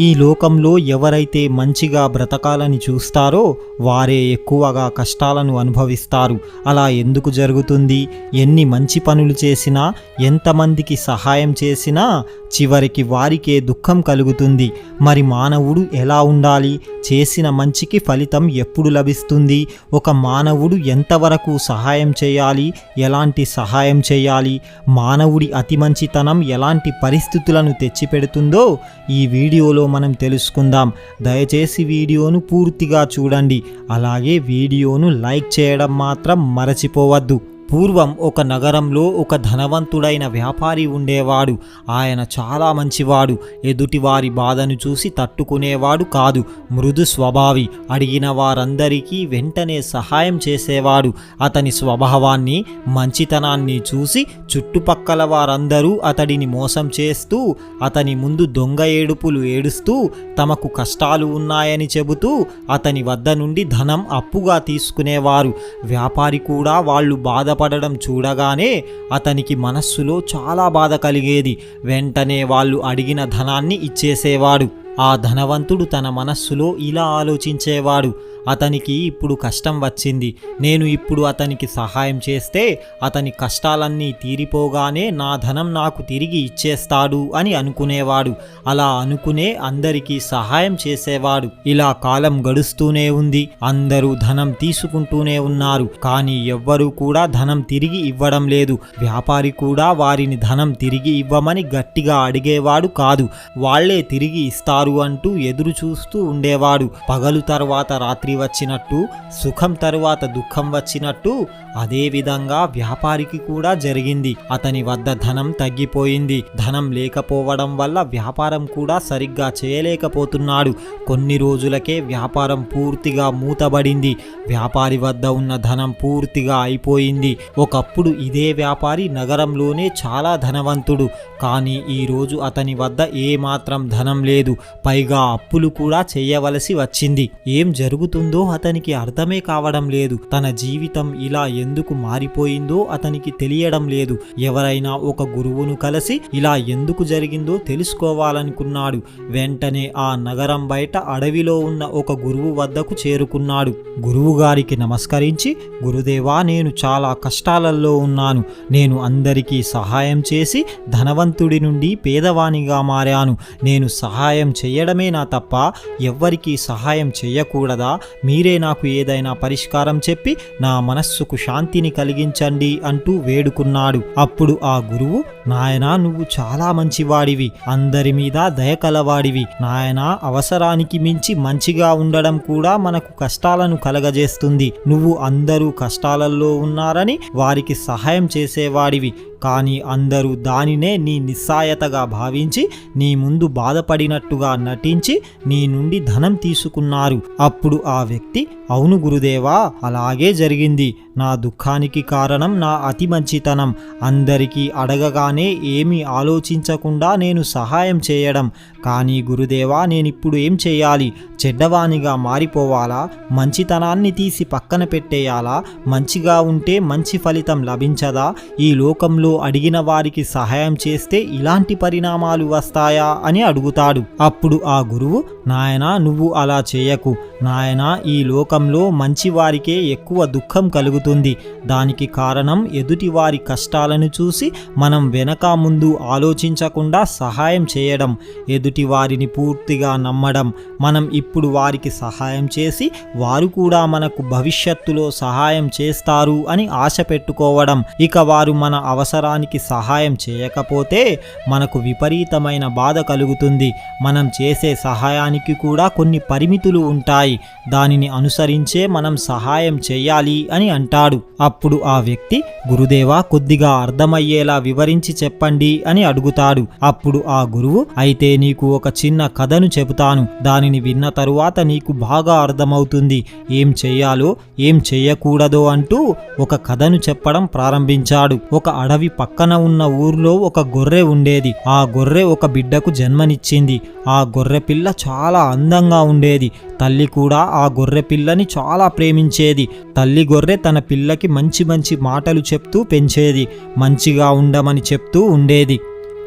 ఈ లోకంలో ఎవరైతే మంచిగా బ్రతకాలని చూస్తారో వారే ఎక్కువగా కష్టాలను అనుభవిస్తారు. అలా ఎందుకు జరుగుతుంది? ఎన్ని మంచి పనులు చేసినా ఎంతమందికి సహాయం చేసినా చివరికి వారికే దుఃఖం కలుగుతుంది. మరి మానవుడు ఎలా ఉండాలి? చేసిన మంచికి ఫలితం ఎప్పుడు లభిస్తుంది? ఒక మానవుడు ఎంతవరకు సహాయం చేయాలి? ఎలాంటి సహాయం చేయాలి? మానవుడి అతి మంచితనం ఎలాంటి పరిస్థితులను తెచ్చిపెడుతుందో ఈ వీడియోలో మనం తెలుసుకుందాం. దయచేసి వీడియోను పూర్తిగా చూడండి. అలాగే వీడియోను లైక్ చేయడం మాత్రం మరచిపోవద్దు. పూర్వం ఒక నగరంలో ఒక ధనవంతుడైన వ్యాపారి ఉండేవాడు. ఆయన చాలా మంచివాడు. ఎదుటివారి బాధను చూసి తట్టుకునేవాడు కాదు. మృదు స్వభావి. అడిగిన వారందరికీ వెంటనే సహాయం చేసేవాడు. అతని స్వభావాన్ని మంచితనాన్ని చూసి చుట్టుపక్కల వారందరూ అతడిని మోసం చేస్తూ అతని ముందు దొంగ ఏడుపులు ఏడుస్తూ తమకు కష్టాలు ఉన్నాయని చెబుతూ అతని వద్ద నుండి ధనం అప్పుగా తీసుకునేవారు. వ్యాపారి కూడా వాళ్ళు బాధ బాధపడడం చూడగానే అతనికి మనస్సులో చాలా బాధ కలిగేది. వెంటనే వాళ్ళు అడిగిన ధనాన్ని ఇచ్చేసేవాడు. ఆ ధనవంతుడు తన మనస్సులో ఇలా ఆలోచించేవాడు. అతనికి ఇప్పుడు కష్టం వచ్చింది. నేను ఇప్పుడు అతనికి సహాయం చేస్తే అతని కష్టాలన్నీ తీరిపోగానే నా ధనం నాకు తిరిగి ఇచ్చేస్తాడు అని అనుకునేవాడు. అలా అనుకునే అందరికీ సహాయం చేసేవాడు. ఇలా కాలం గడుస్తూనే ఉంది. అందరూ ధనం తీసుకుంటూనే ఉన్నారు. కానీ ఎవ్వరూ కూడా ధనం తిరిగి ఇవ్వడం లేదు. వ్యాపారి కూడా వారిని ధనం తిరిగి ఇవ్వమని గట్టిగా అడిగేవాడు కాదు. వాళ్ళే తిరిగి ఇస్తారు అంటూ ఎదురు చూస్తూ ఉండేవాడు. పగలు తర్వాత రాత్రి వచ్చినట్టు సుఖం తరువాత దుఃఖం వచ్చినట్టు అదేవిధంగా వ్యాపారికి కూడా జరిగింది. అతని వద్ద ధనం తగ్గిపోయింది. ధనం లేకపోవడం వల్ల వ్యాపారం కూడా సరిగ్గా చేయలేకపోతున్నాడు. కొన్ని రోజులకే వ్యాపారం పూర్తిగా మూతబడింది. వ్యాపారి వద్ద ఉన్న ధనం పూర్తిగా అయిపోయింది. ఒకప్పుడు ఇదే వ్యాపారి నగరంలోనే చాలా ధనవంతుడు. కానీ ఈరోజు అతని వద్ద ఏమాత్రం ధనం లేదు. పైగా అప్పులు కూడా చేయవలసి వచ్చింది. ఏం జరుగుతుందో? అతనికి అర్థమే కావడం లేదు. తన జీవితం ఇలా ఎందుకు మారిపోయిందో అతనికి తెలియడం లేదు. ఎవరైనా ఒక గురువును కలిసి ఇలా ఎందుకు జరిగిందో తెలుసుకోవాలనుకున్నాడు. వెంటనే ఆ నగరం బయట అడవిలో ఉన్న ఒక గురువు వద్దకు చేరుకున్నాడు. గురువు గారికి నమస్కరించి గురుదేవా నేను చాలా కష్టాలలో ఉన్నాను. నేను అందరికీ సహాయం చేసి ధనవంతుడి నుండి పేదవానిగా మారాను. నేను సహాయం చేయడమే నా తప్ప ఎవ్వరికీ సహాయం చేయకూడదా? మీరే నాకు ఏదైనా పరిష్కారం చెప్పి నా మనస్సుకు శాంతిని కలిగించండి అంటూ వేడుకున్నాడు. అప్పుడు ఆ గురువు నాయనా నువ్వు చాలా మంచివాడివి. అందరి మీద దయ కలవాడివి. నాయనా అవసరానికి మించి మంచిగా ఉండడం కూడా మనకు కష్టాలను కలగజేస్తుంది. నువ్వు అందరూ కష్టాలలో ఉన్నారని వారికి సహాయం చేసేవాడివి. కానీ అందరూ దానినే నీ నిస్సాయతగా భావించి నీ ముందు బాధపడినట్టుగా నటించి నీ నుండి ధనం తీసుకున్నారు. అప్పుడు ఆ వ్యక్తి అవును గురుదేవా అలాగే జరిగింది. నా దుఃఖానికి కారణం నా అతి మంచితనం. అందరికీ అడగగానే ఏమీ ఆలోచించకుండా నేను సహాయం చేయడం. కానీ గురుదేవా నేనిప్పుడు ఏం చేయాలి? చెడ్డవానిగా మారిపోవాలా? మంచితనాన్ని తీసి పక్కన పెట్టేయాలా? మంచిగా ఉంటే మంచి ఫలితం లభించదా? ఈ లోకంలో అడిగిన వారికి సహాయం చేస్తే ఇలాంటి పరిణామాలు వస్తాయా అని అడుగుతాడు. అప్పుడు ఆ గురువు నాయనా నువ్వు అలా చేయకు. నాయనా ఈ లోకంలో మంచి వారికే ఎక్కువ దుఃఖం కలుగుతుంది. దానికి కారణం ఎదుటివారి కష్టాలను చూసి మనం వెనక ముందు ఆలోచించకుండా సహాయం చేయడం. ఎదుటి వారిని పూర్తిగా నమ్మడం. మనం ఇప్పుడు వారికి సహాయం చేసి వారు కూడా మనకు భవిష్యత్తులో సహాయం చేస్తారు అని ఆశ పెట్టుకోవడం. ఇక వారు మన అవసరం అవసరానికి సహాయం చేయకపోతే మనకు విపరీతమైన బాధ కలుగుతుంది. మనం చేసే సహాయానికి కూడా కొన్ని పరిమితులు ఉంటాయి. దానిని అనుసరించే మనం సహాయం చేయాలి అని అంటాడు. అప్పుడు ఆ వ్యక్తి గురుదేవా కొద్దిగా అర్థమయ్యేలా వివరించి చెప్పండి అని అడుగుతాడు. అప్పుడు ఆ గురువు అయితే నీకు ఒక చిన్న కథను చెబుతాను. దానిని విన్న తరువాత నీకు బాగా అర్థమవుతుంది. ఏం చెయ్యాలో ఏం చెయ్యకూడదో అంటూ ఒక కథను చెప్పడం ప్రారంభించాడు. ఒక అడవి పక్కన ఉన్న ఊర్లో ఒక గొర్రె ఉండేది. ఆ గొర్రె ఒక బిడ్డకు జన్మనిచ్చింది. ఆ గొర్రె పిల్ల చాలా అందంగా ఉండేది. తల్లి కూడా ఆ గొర్రె పిల్లని చాలా ప్రేమించేది. తల్లి గొర్రె తన పిల్లకి మంచి మంచి మాటలు చెప్తూ పెంచేది. మంచిగా ఉండమని చెప్తూ ఉండేది.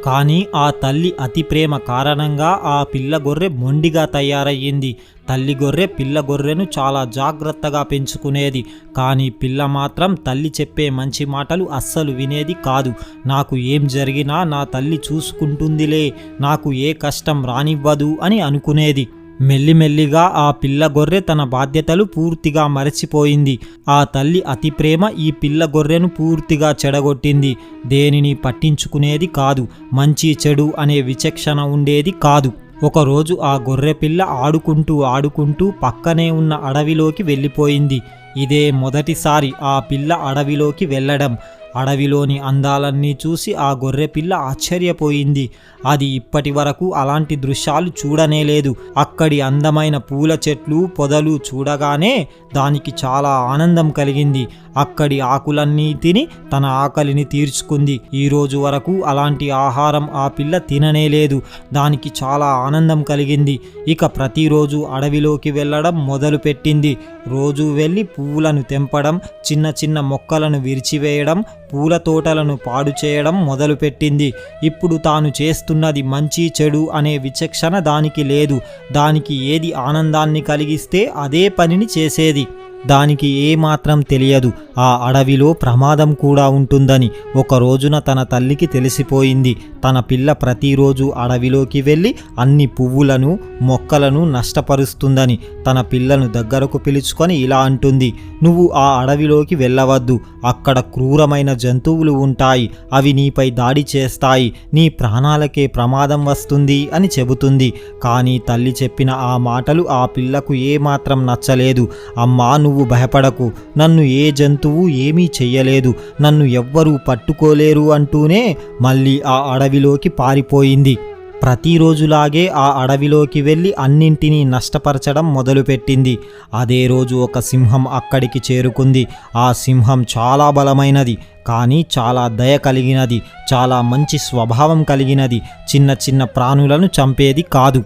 కానీ ఆ తల్లి అతి ప్రేమ కారణంగా ఆ పిల్ల గొర్రె మొండిగా తయారయ్యింది. తల్లి గొర్రె పిల్ల గొర్రెను చాలా జాగ్రత్తగా పెంచుకునేది. కానీ పిల్ల మాత్రం తల్లి చెప్పే మంచి మాటలు అస్సలు వినేది కాదు. నాకు ఏం జరిగినా నా తల్లి చూసుకుంటుందిలే. నాకు ఏ కష్టం రానివ్వదు అని అనుకునేది. మెల్లిమెల్లిగా ఆ పిల్ల గొర్రె తన బాధ్యతలు పూర్తిగా మరచిపోయింది. ఆ తల్లి అతి ప్రేమ ఈ పిల్ల గొర్రెను పూర్తిగా చెడగొట్టింది. దేనిని పట్టించుకునేది కాదు మంచి చెడు అనే విచక్షణ ఉండేది కాదు. ఒకరోజు ఆ గొర్రె పిల్ల ఆడుకుంటూ ఆడుకుంటూ పక్కనే ఉన్న అడవిలోకి వెళ్ళిపోయింది. ఇదే మొదటిసారి ఆ పిల్ల అడవిలోకి వెళ్ళడం. అడవిలోని అందాలన్నీ చూసి ఆ గొర్రెపిల్ల ఆశ్చర్యపోయింది. అది ఇప్పటి వరకు అలాంటి దృశ్యాలు చూడనేలేదు అక్కడి అందమైన పూల చెట్లు పొదలు చూడగానే దానికి చాలా ఆనందం కలిగింది. అక్కడి ఆకులన్నీ తిని తన ఆకలిని తీర్చుకుంది. ఈ రోజు వరకు అలాంటి ఆహారం ఆ పిల్ల తిననేలేదు దానికి చాలా ఆనందం కలిగింది. ఇక ప్రతిరోజు అడవిలోకి వెళ్ళడం మొదలుపెట్టింది. రోజు వెళ్ళి పువ్వులను తెంపడం చిన్న చిన్న మొక్కలను విరిచివేయడం పూల తోటలను పాడు చేయడం మొదలుపెట్టింది. ఇప్పుడు తాను చేస్తున్నది మంచి చెడు అనే విచక్షణ దానికి లేదు. దానికి ఏది ఆనందాన్ని కలిగిస్తే అదే పనిని చేసేది. దానికి ఏమాత్రం తెలియదు. ఆ అడవిలో ప్రమాదం కూడా ఉంటుందని ఒక రోజున తన తల్లికి తెలిసిపోయింది. తన పిల్ల ప్రతిరోజు అడవిలోకి వెళ్ళి అన్ని పువ్వులను మొక్కలను నష్టపరుస్తుందని తన పిల్లను దగ్గరకు పిలుచుకొని ఇలా అంటుంది. నువ్వు ఆ అడవిలోకి వెళ్ళవద్దు. అక్కడ క్రూరమైన జంతువులు ఉంటాయి. అవి నీపై దాడి చేస్తాయి. నీ ప్రాణాలకే ప్రమాదం వస్తుంది అని చెబుతుంది. కానీ తల్లి చెప్పిన ఆ మాటలు ఆ పిల్లకు ఏమాత్రం నచ్చలేదు. అమ్మా నువ్వు భయపడకు. నన్ను ఏ జంతువు ఏమీ చెయ్యలేదు. నన్ను ఎవ్వరూ పట్టుకోలేరు అంటూనే మళ్ళీ ఆ అడవిలోకి పారిపోయింది. ప్రతిరోజులాగే ఆ అడవిలోకి వెళ్ళి అన్నింటినీ నష్టపరచడం మొదలుపెట్టింది. అదే రోజు ఒక సింహం అక్కడికి చేరుకుంది. ఆ సింహం చాలా బలమైనది కానీ చాలా దయ కలిగినది చాలా మంచి స్వభావం కలిగినది చిన్న చిన్న ప్రాణులను చంపేది కాదు.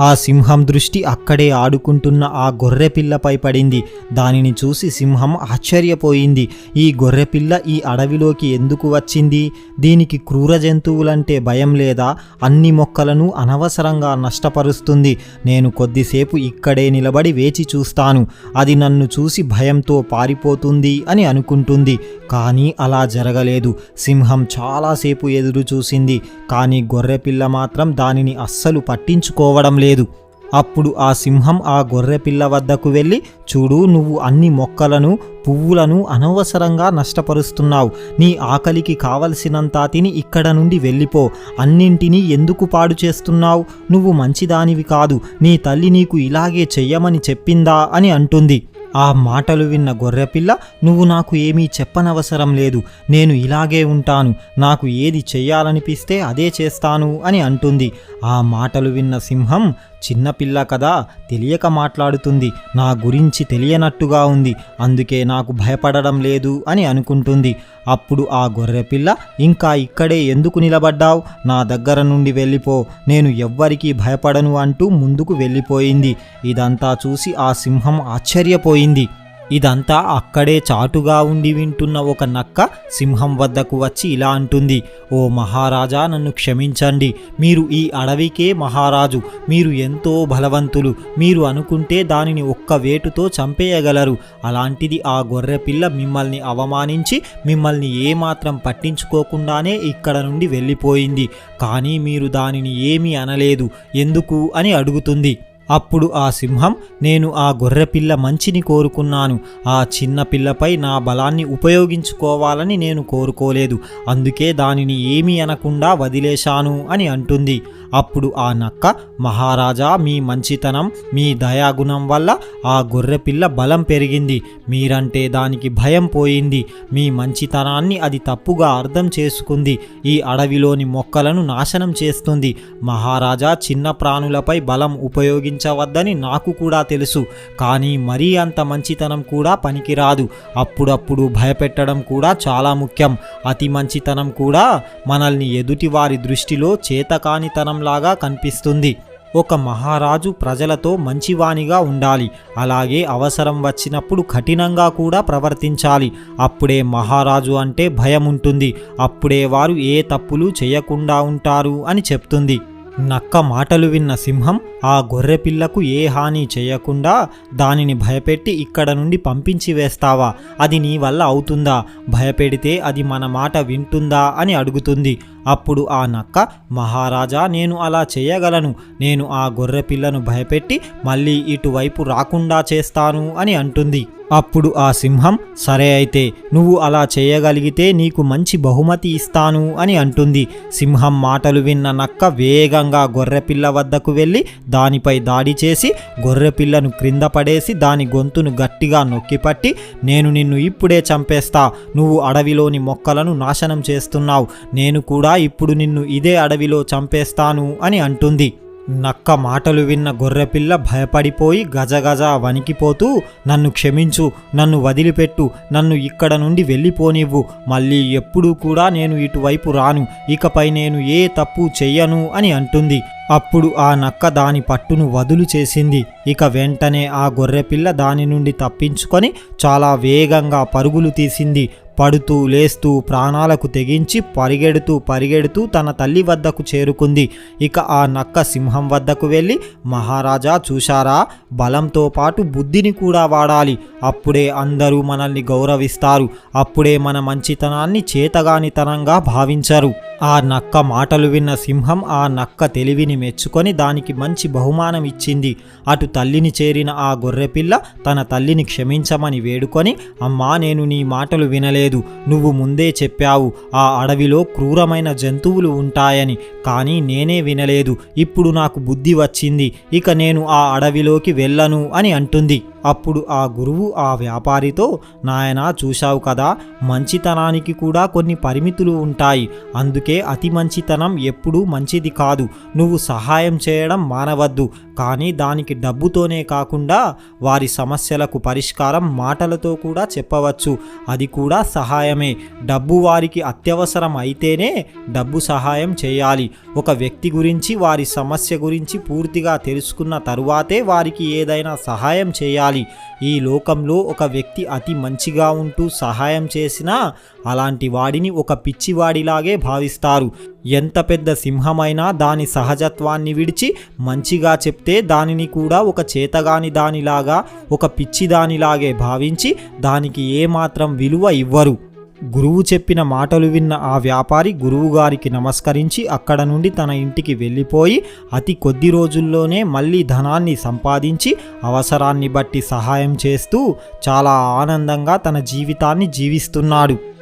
ఆ సింహం దృష్టి అక్కడే ఆడుకుంటున్న ఆ గొర్రెపిల్లపై పడింది. దానిని చూసి సింహం ఆశ్చర్యపోయింది. ఈ గొర్రెపిల్ల ఈ అడవిలోకి ఎందుకు వచ్చింది? దీనికి క్రూర జంతువులంటే భయం లేదా? అన్ని మొక్కలను అనవసరంగా నష్టపరుస్తుంది. నేను కొద్దిసేపు ఇక్కడే నిలబడి వేచి చూస్తాను. అది నన్ను చూసి భయంతో పారిపోతుంది అని అనుకుంటుంది. కానీ అలా జరగలేదు. సింహం చాలాసేపు ఎదురు చూసింది. కానీ గొర్రెపిల్ల మాత్రం దానిని అస్సలు పట్టించుకోవడం లేదు అప్పుడు ఆ సింహం ఆ గొర్రెపిల్ల వద్దకు వెళ్ళి చూడు నువ్వు అన్ని మొక్కలను పువ్వులను అనవసరంగా నష్టపరుస్తున్నావు. నీ ఆకలికి కావలసినంత తిని ఇక్కడ నుండి వెళ్ళిపో. అన్నింటినీ ఎందుకు పాడు చేస్తున్నావు? నువ్వు మంచిదానివి కాదు. నీ తల్లి నీకు ఇలాగే చెయ్యమని చెప్పిందా అని అంటుంది. ఆ మాటలు విన్న గొర్రెపిల్ల నువ్వు నాకు ఏమీ చెప్పనవసరం లేదు. నేను ఇలాగే ఉంటాను. నాకు ఏది చెయ్యాలనిపిస్తే అదే చేస్తాను అని అంటుంది. ఆ మాటలు విన్న సింహం చిన్నపిల్ల కదా తెలియక మాట్లాడుతుంది. నా గురించి తెలియనట్టుగా ఉంది. అందుకే నాకు భయపడడం లేదు అని అనుకుంటుంది. అప్పుడు ఆ గొర్రెపిల్ల ఇంకా ఇక్కడే ఎందుకు నిలబడ్డావు? నా దగ్గర నుండి వెళ్ళిపో. నేను ఎవ్వరికీ భయపడను అంటూ ముందుకు వెళ్ళిపోయింది. ఇదంతా చూసి ఆ సింహం ఆశ్చర్యపోయింది. ఇదంతా అక్కడే చాటుగా ఉండి వింటున్న ఒక నక్క సింహం వద్దకు వచ్చి ఇలా అంటుంది ఓ మహారాజా నన్ను క్షమించండి. మీరు ఈ అడవికే మహారాజు. మీరు ఎంతో బలవంతులు. మీరు అనుకుంటే దానిని ఒక్క వేటుతో చంపేయగలరు. అలాంటిది ఆ గొర్రె పిల్ల మిమ్మల్ని అవమానించి మిమ్మల్ని ఏమాత్రం పట్టించుకోకుండానే ఇక్కడ నుండి వెళ్ళిపోయింది. కానీ మీరు దానిని ఏమీ అనలేదు. ఎందుకు? అని అడుగుతుంది. అప్పుడు ఆ సింహం నేను ఆ గొర్రెపిల్ల మంచిని కోరుకున్నాను. ఆ చిన్న పిల్లపై నా బలాన్ని ఉపయోగించుకోవాలని నేను కోరుకోలేదు. అందుకే దానిని ఏమీ అనకుండా వదిలేశాను అని అంటుంది. అప్పుడు ఆ నక్క మహారాజా మీ మంచితనం మీ దయాగుణం వల్ల ఆ గొర్రెపిల్ల బలం పెరిగింది. మీరంటే దానికి భయం పోయింది. మీ మంచితనాన్ని అది తప్పుగా అర్థం చేసుకుంది. ఈ అడవిలోని మొక్కలను నాశనం చేస్తుంది. మహారాజా చిన్న ప్రాణులపై బలం ఉపయోగించవద్దని నాకు కూడా తెలుసు. కానీ మరీ అంత మంచితనం కూడా పనికిరాదు. అప్పుడప్పుడు భయపెట్టడం కూడా చాలా ముఖ్యం. అతి మంచితనం కూడా మనల్ని ఎదుటివారి దృష్టిలో చేతకానితనం లాగా కనిపిస్తుంది. ఒక మహారాజు ప్రజలతో మంచివానిగా ఉండాలి. అలాగే అవసరం వచ్చినప్పుడు కఠినంగా కూడా ప్రవర్తించాలి. అప్పుడే మహారాజు అంటే భయం ఉంటుంది అప్పుడే వారు ఏ తప్పులు చేయకుండా ఉంటారు అని చెప్తుంది. నక్క మాటలు విన్న సింహం ఆ గొర్రెపిల్లకు ఏ హాని చేయకుండా దానిని భయపెట్టి ఇక్కడ నుండి పంపించి వేస్తావా? అది నీ వల్ల అవుతుందా? భయపెడితే అది మన మాట వింటుందా? అని అడుగుతుంది. అప్పుడు ఆ నక్క మహారాజా నేను అలా చేయగలను. నేను ఆ గొర్రె పిల్లను భయపెట్టి మళ్ళీ ఇటువైపు రాకుండా చేస్తాను అని అంటుంది. అప్పుడు ఆ సింహం సరే అయితే నువ్వు అలా చేయగలిగితే నీకు మంచి బహుమతి ఇస్తాను అని అంటుంది. సింహం మాటలు విన్న నక్క వేగంగా గొర్రెపిల్ల వద్దకు వెళ్ళి దానిపై దాడి చేసి గొర్రెపిల్లను క్రింద పడేసి దాని గొంతును గట్టిగా నొక్కిపట్టి నేను నిన్ను ఇప్పుడే చంపేస్తా. నువ్వు అడవిలోని మొక్కలను నాశనం చేస్తున్నావు. నేను కూడా ఇప్పుడు నిన్ను ఇదే అడవిలో చంపేస్తాను అని అంటుంది. నక్క మాటలు విన్న గొర్రెపిల్ల భయపడిపోయి గజగజ వణికిపోతూ నన్ను క్షమించు నన్ను వదిలిపెట్టు నన్ను ఇక్కడ నుండి వెళ్ళిపోనివ్వు మళ్ళీ ఎప్పుడూ కూడా నేను ఇటువైపు రాను ఇకపై నేను ఏ తప్పు చెయ్యను అని అంటుంది. అప్పుడు ఆ నక్క దాని పట్టును వదులు చేసింది. ఇక వెంటనే ఆ గొర్రెపిల్ల దాని నుండి తప్పించుకొని చాలా వేగంగా పరుగులు తీసింది. పడుతూ లేస్తూ ప్రాణాలకు తెగించి పరిగెడుతూ పరిగెడుతూ తన తల్లి వద్దకు చేరుకుంది. ఇక ఆ నక్క సింహం వద్దకు వెళ్ళి మహారాజా చూశారా? బలంతో పాటు బుద్ధిని కూడా వాడాలి. అప్పుడే అందరూ మనల్ని గౌరవిస్తారు. అప్పుడే మన మంచితనాన్ని చేతగానితనంగా భావించరు. ఆ నక్క మాటలు విన్న సింహం ఆ నక్క తెలివిని మెచ్చుకొని దానికి మంచి బహుమానం ఇచ్చింది. అటు తల్లిని చేరిన ఆ గొర్రెపిల్ల తన తల్లిని క్షమించమని వేడుకొని అమ్మా నేను నీ మాటలు వినలేదు. లేదు. నువ్వు ముందే చెప్పావు ఆ అడవిలో క్రూరమైన జంతువులు ఉంటాయని కానీ నేనే వినలేదు. ఇప్పుడు నాకు బుద్ధి వచ్చింది ఇక నేను ఆ అడవిలోకి వెళ్ళను అని అంటుంది. అప్పుడు ఆ గురువు ఆ వ్యాపారితో నాయనా చూశావు కదా మంచితనానికి కూడా కొన్ని పరిమితులు ఉంటాయి. అందుకే అతి మంచితనం ఎప్పుడూ మంచిది కాదు. నువ్వు సహాయం చేయడం మానవద్దు. కానీ దానికి డబ్బుతోనే కాకుండా వారి సమస్యలకు పరిష్కారం మాటలతో కూడా చెప్పవచ్చు. అది కూడా సహాయమే. డబ్బు వారికి అత్యవసరం అయితేనే డబ్బు సహాయం చేయాలి. ఒక వ్యక్తి గురించి వారి సమస్య గురించి పూర్తిగా తెలుసుకున్న తరువాతే వారికి ఏదైనా సహాయం చేయాలి. ఈ లోకంలో ఒక వ్యక్తి అతి మంచిగా ఉంటూ సహాయం చేసినా అలాంటి వాడిని ఒక పిచ్చివాడిలాగే భావిస్తారు. ఎంత పెద్ద సింహమైనా దాని సహజత్వాన్ని విడిచి మంచిగా చెప్తే దానిని కూడా ఒక చేతగాని దానిలాగా ఒక పిచ్చి దానిలాగే భావించి దానికి ఏమాత్రం విలువ ఇవ్వరు. గురువు చెప్పిన మాటలు విన్న ఆ వ్యాపారి గురువుగారికి నమస్కరించి అక్కడ నుండి తన ఇంటికి వెళ్ళిపోయి అతి కొద్ది రోజుల్లోనే మళ్ళీ ధనాన్ని సంపాదించి అవసరాన్ని బట్టి సహాయం చేస్తూ చాలా ఆనందంగా తన జీవితాన్ని జీవిస్తున్నాడు.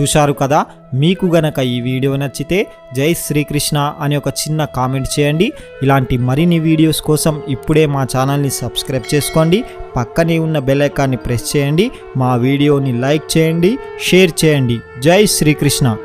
చూశారు కదా? మీకు గనక ఈ వీడియో నచ్చితే జై శ్రీకృష్ణ అని ఒక చిన్న కామెంట్ చేయండి. ఇలాంటి మరిన్ని వీడియోస్ కోసం ఇప్పుడే మా ఛానల్ని సబ్స్క్రైబ్ చేసుకోండి. పక్కనే ఉన్న బెలేకాన్ని ప్రెస్ చేయండి. మా వీడియోని లైక్ చేయండి షేర్ చేయండి. జై శ్రీకృష్ణ.